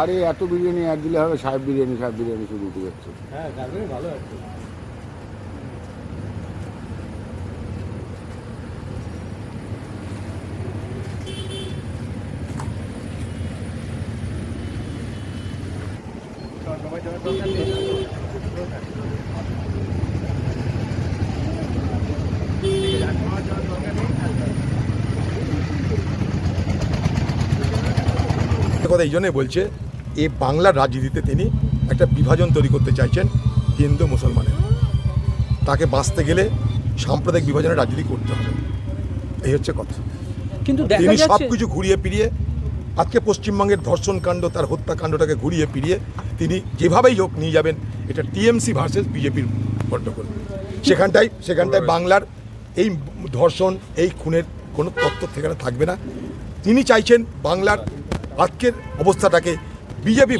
আরে এত বিরিয়ানি এক দিলে হবে সাহেব বিরিয়ানি সাহেব বিরিয়ানি শুধু উঠে যাচ্ছে। হ্যাঁ ভালো আছে। কথা এই জন্যই বলছে এই বাংলার রাজনীতিতে তিনি একটা বিভাজন তৈরি করতে চাইছেন হিন্দু মুসলমানের। তাকে বাঁচতে গেলে সাম্প্রদায়িক বিভাজনের রাজনীতি করতে হবে। এই হচ্ছে কথা। কিন্তু তিনি সব কিছু ঘুরিয়ে ফিরিয়ে আজকে পশ্চিমবঙ্গের ধর্ষণ কাণ্ড তার হত্যাকাণ্ডটাকে ঘুরিয়ে ফিরিয়ে তিনি যেভাবেই হোক নিয়ে যাবেন এটা টিএমসি ভার্সেস বিজেপির গণ্ডগোল। সেখানটায় সেখানটায় বাংলার এই ধর্ষণ এই খুনের কোনো তত্ত্ব সেখানে থাকবে না। তিনি চাইছেন বাংলার আজকের অবস্থাটাকে বিজেপি